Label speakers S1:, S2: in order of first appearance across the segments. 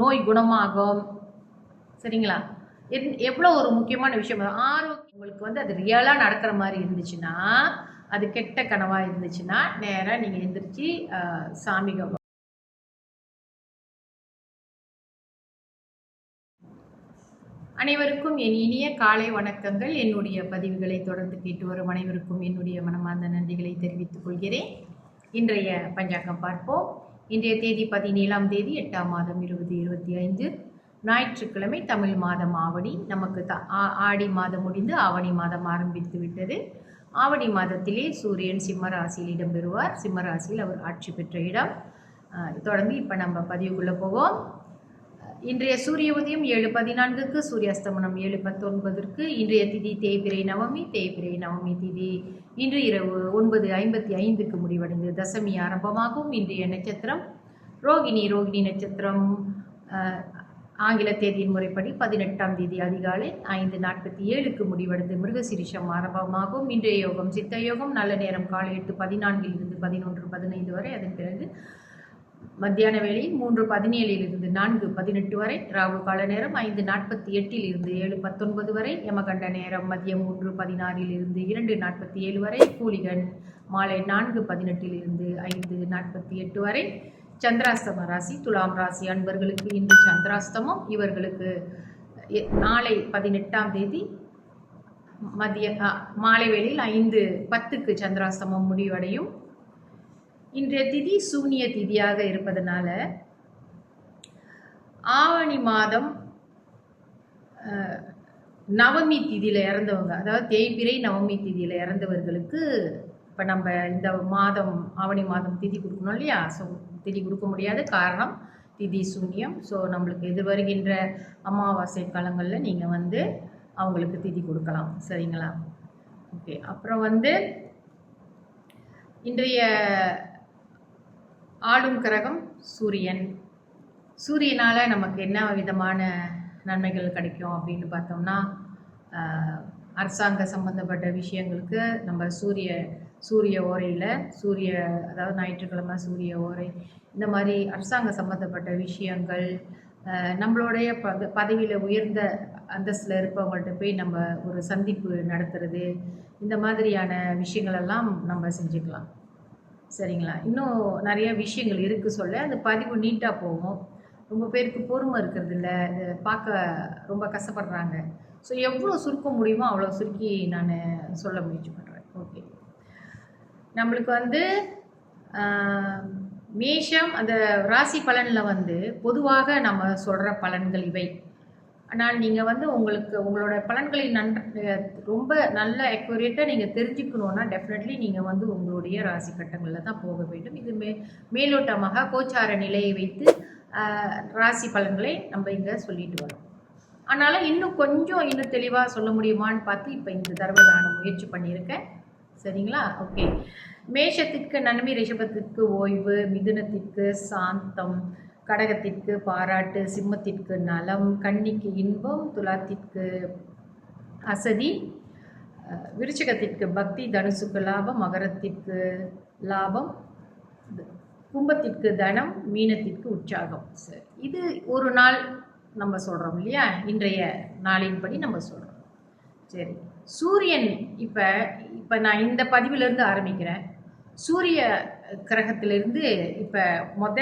S1: நோய் குணமாகும். சரிங்களா? எவ்வளோ ஒரு முக்கியமான விஷயம். ஆரோக்கியம் உங்களுக்கு வந்து அது ரியலாக நடக்கிற மாதிரி இருந்துச்சுன்னா அது கெட்ட கனவாக இருந்துச்சுன்னா நேராக நீங்கள் எந்திரிச்சு சாமி அனைவருக்கும் என் இனிய காலை வணக்கங்கள். என்னுடைய பதிவுகளை தொடர்ந்து கேட்டு வரும் அனைவருக்கும் என்னுடைய மனமார்ந்த நன்றிகளை தெரிவித்துக் கொள்கிறேன். இன்றைய பஞ்சாங்கம் பார்ப்போம். இன்றைய தேதி பதினேழாம் தேதி எட்டாம் மாதம் இருபது இருபத்தி ஐந்து ஞாயிற்றுக்கிழமை தமிழ் மாதம் ஆவணி. நமக்கு த ஆ- ஆடி மாதம் முடிந்து ஆவணி மாதம் ஆரம்பித்து விட்டது. ஆவணி மாதத்திலே சூரியன் சிம்ம ராசியில் இடம்பெறுவார். சிம்ம ராசியில் அவர் ஆட்சி பெற்ற இடம். தொடர்ந்து இப்போ நம்ம பதிவுக்குள்ளே போவோம். இன்றைய சூரிய உதயம் ஏழு பதினான்குக்கு சூரியாஸ்தமனம் ஏழு பத்தொன்பதற்கு இன்றைய திதி தேய்பிரை நவமி தேய்பிரை நவமி திதி. இன்று இரவு ஒன்பது ஐம்பத்தி ஐந்துக்கு முடிவடைந்து தசமி ஆரம்பமாகும். இன்றைய நட்சத்திரம் ரோகிணி ரோகிணி நட்சத்திரம் ஆங்கில தேதியின் முறைப்படி பதினெட்டாம் தேதி அதிகாலை ஐந்து நாற்பத்தி ஏழுக்கு முடிவடைந்து மிருகசிரிஷம் ஆரம்பமாகும். இன்றைய யோகம் சித்த யோகம் நல்ல நேரம் காலை எட்டு பதினான்கில் இருந்து பதினொன்று பதினைந்து வரை. அதன் பிறகு மத்தியான வேளையில் மூன்று பதினேழில் இருந்து நான்கு பதினெட்டு வரை ராகு கால நேரம் ஐந்து நாற்பத்தி எட்டில் இருந்து ஏழு பத்தொன்பது வரை யமகண்ட நேரம் மதியம் மூன்று பதினாறில் இருந்து இரண்டு நாற்பத்தி ஏழு வரை கூலிகன் மாலை நான்கு பதினெட்டில் இருந்து ஐந்து நாற்பத்தி எட்டு வரை. சந்திராஸ்தம ராசி துலாம் ராசி அன்பர்களுக்கு இன்று சந்திராஸ்தமம் இவர்களுக்கு நாளை பதினெட்டாம் தேதி மதிய மாலை வேளையில் ஐந்து பத்துக்கு சந்திராஸ்தமம் முடிவடையும். இன்றைய திதி சூனிய திதியாக இருப்பதனால ஆவணி மாதம் நவமி திதியில் இறந்தவங்க அதாவது தேய்பிரை நவமி திதியில் இறந்தவர்களுக்கு இப்போ நம்ம இந்த மாதம் ஆவணி மாதம் திதி கொடுக்கணும் இல்லையா? ஸோ திதி கொடுக்க முடியாது. காரணம் திதி சூன்யம். ஸோ நம்மளுக்கு எது வருகின்ற அமாவாசை காலங்களில் நீங்கள் வந்து அவங்களுக்கு திதி கொடுக்கலாம். சரிங்களா? ஓகே அப்புறம் வந்து இன்றைய ஆளும் கிரகம் சூரியன். சூரியனால் நமக்கு என்ன விதமான நன்மைகள் கிடைக்கும் அப்படின்னு பார்த்தோம்னா அரசாங்க சம்மந்தப்பட்ட விஷயங்களுக்கு நம்ம சூரிய சூரிய ஓரையில் சூரிய அதாவது ஞாயிற்றுக்கிழமை சூரிய ஓரை இந்த மாதிரி அரசாங்க சம்மந்தப்பட்ட விஷயங்கள் நம்மளுடைய பத பதவியில் உயர்ந்த அந்தஸ்தில் இருப்பவங்கள்ட்ட போய் நம்ம ஒரு சந்திப்பு நடத்துறது இந்த மாதிரியான விஷயங்களெல்லாம் நம்ம செஞ்சுக்கலாம். சரிங்களா? இன்னும் நிறைய விஷயங்கள் இருக்குது சொல்ல. அந்த பதிவு நீட்டாக போகும். ரொம்ப பேருக்கு பொறுமை இருக்கிறது இல்லை. இது பார்க்க ரொம்ப கஷ்டப்படுறாங்க. ஸோ எவ்வளோ சுருக்க முடியுமோ அவ்வளோ சுருக்கி நான் சொல்ல முயற்சி பண்ணுறேன் ஓகே நம்மளுக்கு வந்து மேஷம் அந்த ராசி பலனில் வந்து பொதுவாக நம்ம சொல்கிற பலன்கள் இவை. ஆனால் நீங்கள் வந்து உங்களுக்கு உங்களோட பலன்களை நன்ற ரொம்ப நல்ல அக்யூரேட்டாக நீங்கள் தெரிஞ்சுக்கணுன்னா டெஃபினெட்லி நீங்கள் வந்து உங்களுடைய ராசி கட்டங்களில் தான் போக வேண்டும். இது மே மேலோட்டமாக கோச்சார நிலையை வைத்து ராசி பலன்களை நம்ம இங்கே சொல்லிட்டு வரோம். அதனால் இன்னும் கொஞ்சம் இன்னும் தெளிவாக சொல்ல முடியுமான்னு பார்த்து இப்போ இந்த தடவை நான் முயற்சி பண்ணியிருக்கேன். சரிங்களா? ஓகே. மேஷத்திற்கு நன்மை ரிஷபத்திற்கு ஓய்வு மிதுனத்திற்கு சாந்தம் கடகத்திற்கு பாராட்டு சிம்மத்திற்கு நலம் கன்னிக்கு இன்பம் துலாத்திற்கு அசதி விருச்சகத்திற்கு பக்தி தனுசுக்கு லாபம் மகரத்திற்கு லாபம் கும்பத்திற்கு தனம் மீனத்திற்கு உற்சாகம். சரி இது ஒரு நாள் நம்ம சொல்கிறோம் இல்லையா? இன்றைய நாளின்படி நம்ம சொல்கிறோம் சரி சூரியன் இப்போ இப்போ நான் இந்த பதிவிலேருந்து ஆரம்பிக்கிறேன். சூரிய கிரகத்திலிருந்து இப்போ மொத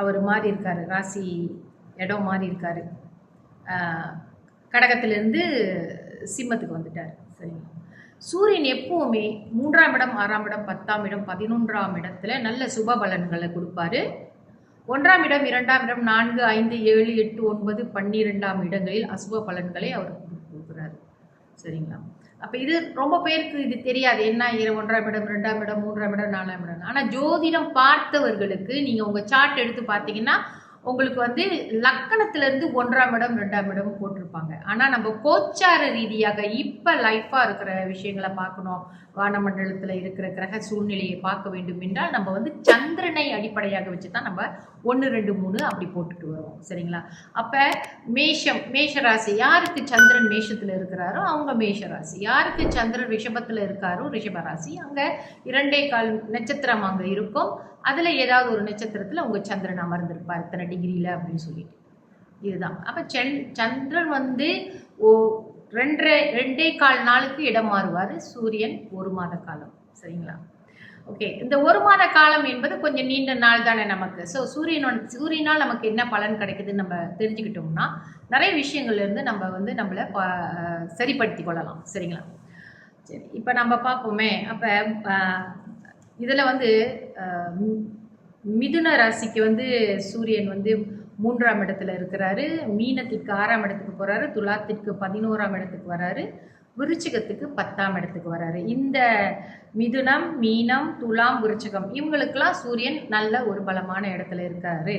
S1: அவர் மாறி இருக்காரு ராசி இடம் மாறி இருக்காரு. கடகத்திலிருந்து சிம்மத்துக்கு வந்துட்டார். சரிங்களா? சூரியன் எப்போவுமே மூன்றாம் இடம் ஆறாம் இடம் பத்தாம் இடம் பதினொன்றாம் இடத்துல நல்ல சுப பலன்களை கொடுப்பாரு. ஒன்றாம் இடம் இரண்டாம் இடம் நான்கு ஐந்து ஏழு எட்டு ஒன்பது பன்னிரெண்டாம் இடங்களில் அசுப பலன்களை அவர் கொடுக்குறாரு. சரிங்களா? அப்போ இது ரொம்ப பேருக்கு இது தெரியாது. என்ன இரு ஒன்றாம் இடம் ரெண்டாம் இடம் மூன்றாம் இடம் நாலாம் இடம் ஆனால் ஜோதிடம் பார்த்தவர்களுக்கு நீங்கள் உங்கள் சார்ட் எடுத்து பார்த்தீங்கன்னா உங்களுக்கு வந்து லக்கணத்திலேருந்து ஒன்றாம் இடம் ரெண்டாம் இடம் போட்டிருப்பாங்க. ஆனால் நம்ம கோச்சார ரீதியாக இப்போ லைஃபாக இருக்கிற விஷயங்களை பார்க்கணும். வானமண்டலத்தில் இருக்கிற கிரக சூழ்நிலையை பார்க்க வேண்டும் என்றால் நம்ம வந்து சந்திரனை அடிப்படையாக வச்சு தான் நம்ம ஒன்று ரெண்டு மூணு அப்படி போட்டுட்டு வருவோம். சரிங்களா? அப்போ மேஷம் மேஷராசி யாருக்கு சந்திரன் மேஷத்தில் இருக்கிறாரோ அவங்க மேஷராசி. யாருக்கு சந்திரன் ரிஷபத்தில் இருக்காரோ ரிஷபராசி. அங்கே இரண்டே கால் நட்சத்திரம் அங்கே இருக்கும். அதில் ஏதாவது ஒரு நட்சத்திரத்தில் உங்கள் சந்திரன் அமர்ந்திருப்பார். இத்தனை டிகிரியில் அப்படின்னு சொல்லிட்டு. இதுதான். அப்போ சென் சந்திரன் வந்து ஓ ரெண்டரை ரெண்டே கால் நாளுக்கு இடம் மாறுவார். சூரியன் ஒரு மாத காலம். சரிங்களா? ஓகே இந்த ஒரு மாத காலம் என்பது கொஞ்சம் நீண்ட நாள் தானே நமக்கு. ஸோ சூரியனோட சூரியனால் நமக்கு என்ன பலன் கிடைக்குதுன்னு நம்ம தெரிஞ்சுக்கிட்டோம்னா நிறைய விஷயங்கள்ல இருந்து நம்ம வந்து நம்மளை ப சரிப்படுத்தி கொள்ளலாம். சரிங்களா? சரி. இப்போ நம்ம பார்ப்போமே. அப்போ இதில் வந்து மிதுன ராசிக்கு வந்து சூரியன் வந்து மூன்றாம் இடத்துல இருக்கிறாரு. மீனத்திற்கு ஆறாம் இடத்துக்கு போகிறாரு துலாத்திற்கு பதினோராம் இடத்துக்கு வராரு. விருச்சிகத்துக்கு பத்தாம் இடத்துக்கு வராரு. இந்த மிதுனம் மீனம் துலாம் விருச்சிகம் இவங்களுக்கெல்லாம் சூரியன் நல்ல ஒரு பலமான இடத்துல இருக்காரு.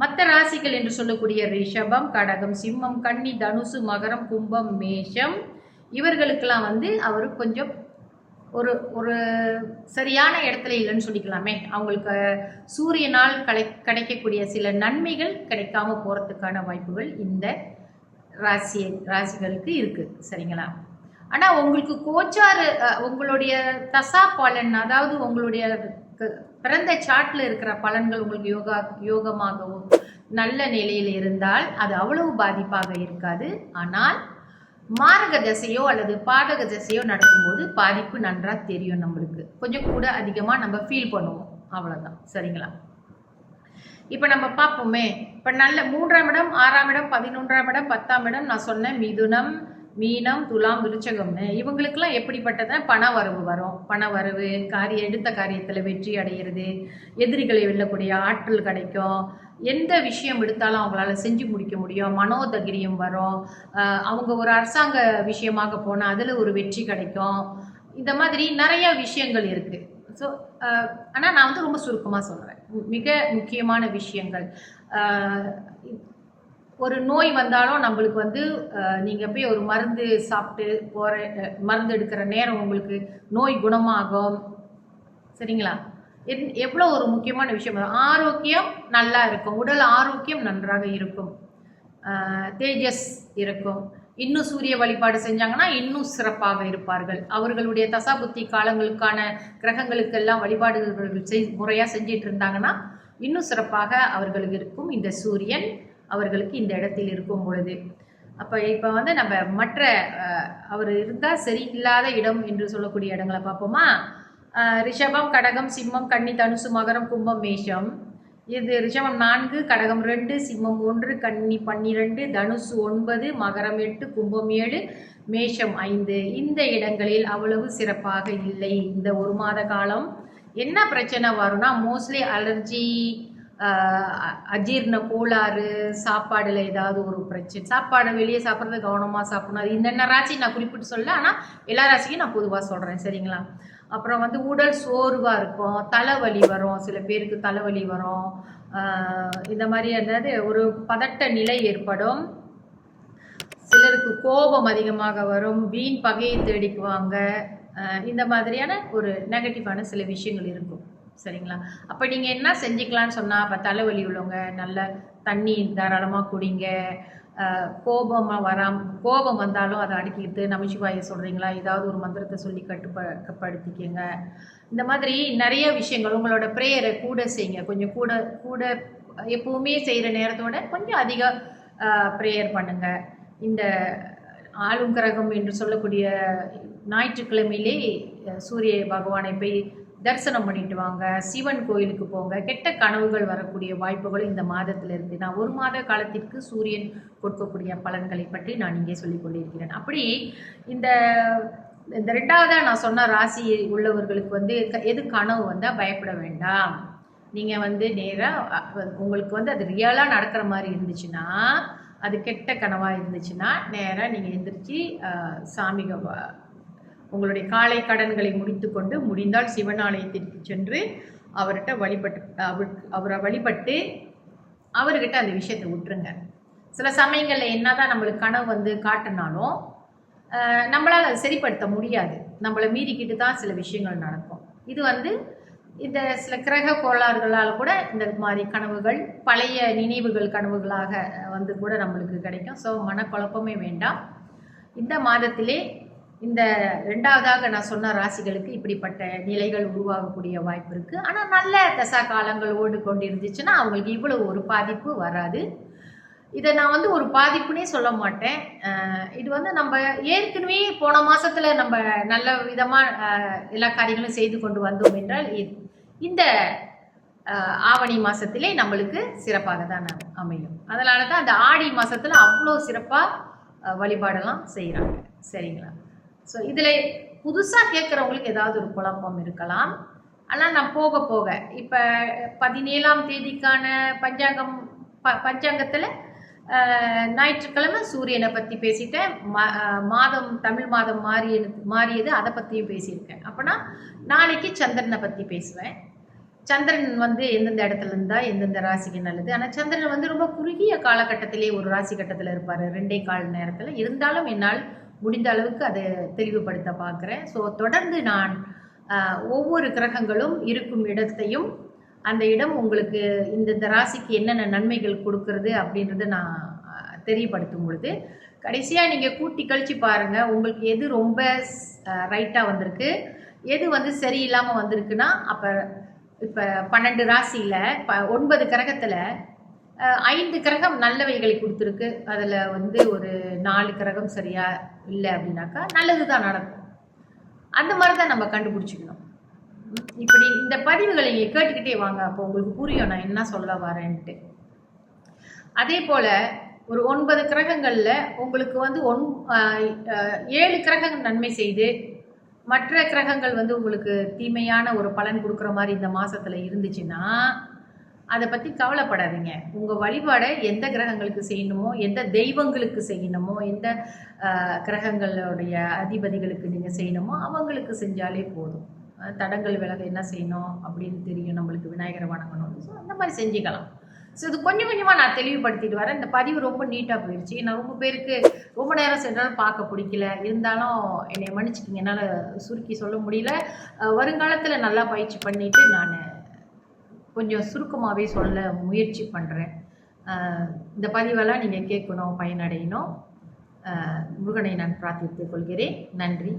S1: மற்ற ராசிகள் என்று சொல்லக்கூடிய ரிஷபம் கடகம் சிம்மம் கன்னி தனுசு மகரம் கும்பம் மேஷம் இவர்களுக்கெல்லாம் வந்து அவர் கொஞ்சம் ஒரு ஒரு சரியான இடத்துல இல்லைன்னு சொல்லிக்கலாமே. அவங்களுக்கு சூரியனால் கிடை கிடைக்கக்கூடிய சில நன்மைகள் கிடைக்காம போகிறதுக்கான வாய்ப்புகள் இந்த ராசி ராசிகளுக்கு இருக்குது சரிங்களா? ஆனால் உங்களுக்கு கோச்சாரு உங்களுடைய தசா பலன் அதாவது உங்களுடைய க- பிறந்த சாட்டில் இருக்கிற பலன்கள் உங்களுக்கு யோகா யோகமாகவும் நல்ல நிலையில் இருந்தால் அது அவ்வளவு பாதிப்பாக இருக்காது. ஆனால் மாரக தசையோ அல்லது பாடக தசையோ நடக்கும்போது பாதிப்பு நன்றாக தெரியும் நம்மளுக்கு. கொஞ்சம் கூட அதிகமாக நம்ம ஃபீல் பண்ணுவோம். அவ்வளோதான் சரிங்களா? இப்போ நம்ம பார்ப்போமே. இப்போ நல்ல மூன்றாம் இடம் ஆறாம் இடம் பதினொன்றாம் இடம் பத்தாம் இடம் நான் சொன்னேன் மிதுனம் மீனம் துலாம் விருச்சகம்னு இவங்களுக்கெல்லாம் எப்படிப்பட்டதுன்னா பண வரவு வரும். பண வரவு காரிய எடுத்த காரியத்தில் வெற்றி அடைகிறது எதிரிகளை வெல்லக்கூடிய ஆற்றல் கிடைக்கும். எந்த விஷயம் எடுத்தாலும் அவங்களால செஞ்சு முடிக்க முடியும். மனோதகிரியம் வரும். அவங்க ஒரு அரசாங்க விஷயமாக போனால் அதில் ஒரு வெற்றி கிடைக்கும். இந்த மாதிரி நிறைய விஷயங்கள் இருக்குது ஸோ ஆனால் நான் வந்து ரொம்ப சுருக்கமாக சொல்கிறேன் மிக முக்கியமான விஷயங்கள். ஒரு நோய் வந்தாலும் நம்மளுக்கு வந்து நீங்கள் போய் ஒரு மருந்து சாப்பிட்டு போகிற மருந்து எடுக்கிற நேரம் உங்களுக்கு நோய் குணமாகும். சரிங்களா? என் எவ்வளோ ஒரு முக்கியமான விஷயம். ஆரோக்கியம் நல்லா இருக்கும். உடல் ஆரோக்கியம் நன்றாக இருக்கும். தேஜஸ் இருக்கும். இன்னும் சூரிய வழிபாடு செஞ்சாங்கன்னா இன்னும் சிறப்பாக இருப்பார்கள். அவர்களுடைய தசாபுத்தி காலங்களுக்கான கிரகங்களுக்கெல்லாம் வழிபாடுகள் செய் முறையாக செஞ்சிட்டு இருந்தாங்கன்னா இன்னும் சிறப்பாக அவர்களுக்கு இருக்கும். இந்த சூரியன் அவர்களுக்கு இந்த இடத்தில் இருக்கும் பொழுது. அப்போ இப்போ வந்து நம்ம மற்ற அவர் இருந்தால் சரியில்லாத இடம் என்று சொல்லக்கூடிய இடங்களை பார்ப்போமா? ரிஷபம் கடகம் சிம்மம் கன்னி தனுசு மகரம் கும்பம் மேஷம். இது ரிஷபம் நான்கு கடகம் ரெண்டு சிம்மம் ஒன்று கன்னி பன்னிரெண்டு தனுசு ஒன்பது மகரம் எட்டு கும்பம் ஏழு மேஷம் ஐந்து. இந்த இடங்களில் அவ்வளவு சிறப்பாக இல்லை இந்த ஒரு மாத காலம். என்ன பிரச்சனை வரும்னா மோஸ்ட்லி அலர்ஜி அஜீர்ண கோளாறு சாப்பாடில் ஏதாவது ஒரு பிரச்சனை. சாப்பாடை வெளியே சாப்பிட்றது கவனமாக சாப்பிடணும். அது இன்னென்ன ராசி நான் குறிப்பிட்டு சொல்ல ஆனால் எல்லா ராசிக்கும் நான் பொதுவாக சொல்கிறேன் சரிங்களா? அப்புறம் வந்து உடல் சோர்வாக இருக்கும். தலைவலி வரும். சில பேருக்கு தலைவலி வரும். இந்த மாதிரி அதாவது ஒரு பதட்ட நிலை ஏற்படும். சிலருக்கு கோபம் அதிகமாக வரும். வீண் பகையை தேடிக்குவாங்க. இந்த மாதிரியான ஒரு நெகட்டிவான சில விஷயங்கள் இருக்கும். சரிங்களா? அப்போ நீங்கள் என்ன செஞ்சுக்கலாம்னு சொன்னால் இப்போ தலைவலி உள்ளவங்க நல்ல தண்ணி தாராளமாக குடிங்க. கோபமாக வராம கோபம் வந்தாலும் அதை அடக்கிட்டு நமச்சிவாய சொல்கிறீங்களா ஏதாவது ஒரு மந்திரத்தை சொல்லி கட்டுப்ப கட்டுப்படுத்திக்கங்க. இந்த மாதிரி நிறைய விஷயங்கள் உங்களோட ப்ரேயரை கூட செய்யுங்க. கொஞ்சம் கூட கூட எப்பவுமே செய்கிற நேரத்தோட கொஞ்சம் அதிக ப்ரேயர் பண்ணுங்கள் இந்த ஆளும் கிரகம் என்று சொல்லக்கூடிய ஞாயிற்றுக்கிழமையிலே சூரிய பகவானை போய் தரிசனம் பண்ணிட்டு வாங்க சிவன் கோயிலுக்கு போங்க. கெட்ட கனவுகள் வரக்கூடிய வாய்ப்புகளும் இந்த மாதத்தில் இருக்குது நான் ஒரு மாத காலத்திற்கு சூரியன் கொடுக்கக்கூடிய பலன்களை பற்றி நான் இங்கே சொல்லிக் கொண்டிருக்கிறேன். அப்படி இந்த இந்த ரெண்டாவதாக நான் சொன்ன ராசி உள்ளவர்களுக்கு வந்து க- எது கனவு வந்தால் பயப்பட வேண்டாம். நீங்கள் வந்து நேராக உங்களுக்கு வந்து அது ரியலாக நடக்கிற மாதிரி இருந்துச்சுன்னா அது கெட்ட கனவாக இருந்துச்சுன்னா நேராக நீங்கள் எந்திரிச்சு சாமிக உங்களுடைய காலை கடன்களை முடித்துக்கொண்டு முடிந்தால் சிவனாலயத்திற்கு சென்று அவர்கிட்ட வழிபட்டு அவரை வழிபட்டு அவர்கிட்ட அந்த விஷயத்தை விட்டுருங்க. சில சமயங்களில் என்ன தான் நம்மளுக்கு கனவு வந்து காட்டினாலும் நம்மளால் அதை சரிப்படுத்த முடியாது. நம்மளை மீறிக்கிட்டு தான் சில விஷயங்கள் நடக்கும். இது வந்து இந்த சில கிரக கோளாறுகளால் கூட இந்த மாதிரி கனவுகள் பழைய நினைவுகள் கனவுகளாக வந்து கூட நம்மளுக்கு கிடைக்கும். ஸோ மனக்குழப்பமே வேண்டாம். இந்த மாதத்திலே இந்த ரெண்டாவதாக நான் சொன்ன ராசிகளுக்கு இப்படிப்பட்ட நிலைகள் உருவாகக்கூடிய வாய்ப்பு இருக்குது ஆனால் நல்ல தசா காலங்கள் ஓடு கொண்டு இருந்துச்சுன்னா அவங்களுக்கு இவ்வளவு ஒரு பாதிப்பு வராது. இதை நான் வந்து ஒரு பாதிப்புனே சொல்ல மாட்டேன். இது வந்து நம்ம ஏற்கனவே போன மாசத்துல நம்ம நல்ல விதமாக எல்லா காரியங்களும் செய்து கொண்டு வந்தோம் என்றால் இ- இந்த ஆவணி மாசத்திலே நம்மளுக்கு சிறப்பாக தான் அமையும். அதனால தான் அந்த ஆடி மாசத்துல அவ்வளோ சிறப்பாக வழிபாடெல்லாம் செய்கிறாங்க சரிங்களா? ஸோ இதில் புதுசாக கேட்குறவங்களுக்கு ஏதாவது ஒரு குழப்பம் இருக்கலாம். ஆனால் நான் போக போக இப்போ பதினேழாம் தேதிக்கான பஞ்சாங்கம் ப பஞ்சாங்கத்தில் ஞாயிற்றுக்கிழமை சூரியனை பற்றி பேசிட்டேன். மா மாதம் தமிழ் மாதம் மாறிய மாறியது அதை பற்றியும் பேசியிருக்கேன். அப்போனா நாளைக்கு சந்திரனை பற்றி பேசுவேன். சந்திரன் வந்து எந்தெந்த இடத்துல இருந்தால் எந்தெந்த ராசிக்கு நல்லது. ஆனால் சந்திரன் வந்து ரொம்ப குறுகிய காலகட்டத்திலே ஒரு ராசி கட்டத்தில் இருப்பார். ரெண்டே கால் நேரத்தில். இருந்தாலும் என்னால் முடிந்த அளவுக்கு அதை தெளிவுபடுத்த பார்க்குறேன். ஸோ தொடர்ந்து நான் ஒவ்வொரு கிரகங்களும் இருக்கும் இடத்தையும் அந்த இடம் உங்களுக்கு இந்த ராசிக்கு என்னென்ன நன்மைகள் கொடுக்கறது அப்படின்றத நான் தெரியப்படுத்தும் பொழுது கடைசியாக நீங்கள் கூட்டி கழிச்சு பாருங்கள் உங்களுக்கு எது ரொம்ப ரைட்டாக வந்திருக்கு எது வந்து சரியில்லாமல் வந்திருக்குன்னா அப்போ இப்போ பன்னெண்டு ராசியில் ப ஒன்பது கிரகத்தில் ஐந்து கிரகம் நல்லவைகளை கொடுத்துருக்கு. அதில் வந்து ஒரு நாலு கிரகம் சரியா இல்லை அப்படின்னாக்கா நல்லது தான் நடக்கும். அந்த மாதிரி தான் நம்ம கண்டுபிடிச்சிக்கணும். இப்படி இந்த பதிவுகளை நீங்கள் கேட்டுக்கிட்டே வாங்க. அப்போ உங்களுக்கு புரியும் நான் என்ன சொல்ல வரேன்ட்டு. அதே போல் ஒரு ஒன்பது கிரகங்களில் உங்களுக்கு வந்து ஒன் ஏழு கிரகங்கள் நன்மை செய்து மற்ற கிரகங்கள் வந்து உங்களுக்கு தீமையான ஒரு பலன் கொடுக்குற மாதிரி இந்த மாதத்தில் இருந்துச்சுன்னா அதை பற்றி கவலைப்படாதீங்க. உங்கள் வழிபாடை எந்த கிரகங்களுக்கு செய்யணுமோ எந்த தெய்வங்களுக்கு செய்யணுமோ எந்த கிரகங்களுடைய அதிபதிகளுக்கு நீங்கள் செய்யணுமோ அவங்களுக்கு செஞ்சாலே போதும். தடங்கள் விலக என்ன செய்யணும் அப்படின்னு தெரியும். நம்மளுக்கு விநாயகரை வணங்கணும் ஸோ அந்த மாதிரி செஞ்சுக்கலாம். ஸோ இது கொஞ்சம் கொஞ்சமாக நான் தெளிவுபடுத்திட்டு வரேன். இந்த பதிவு ரொம்ப நீட்டாக போயிடுச்சு நான் ரொம்ப பேருக்கு ரொம்ப நேரம் சென்றாலும் பார்க்க பிடிக்கல. இருந்தாலும் என்னை மன்னிச்சுக்கிங்க. என்னால் சுருக்கி சொல்ல முடியல. வருங்காலத்தில் நல்லா பயிற்சி பண்ணிவிட்டு நான் கொஞ்சம் சுருக்கமாகவே சொல்ல முயற்சி பண்ணுறேன் இந்த பதிவெல்லாம் நீங்கள் கேட்கணும் பயனடையணும். முருகனை நான் பிரார்த்தித்துக் கொள்கிறேன். நன்றி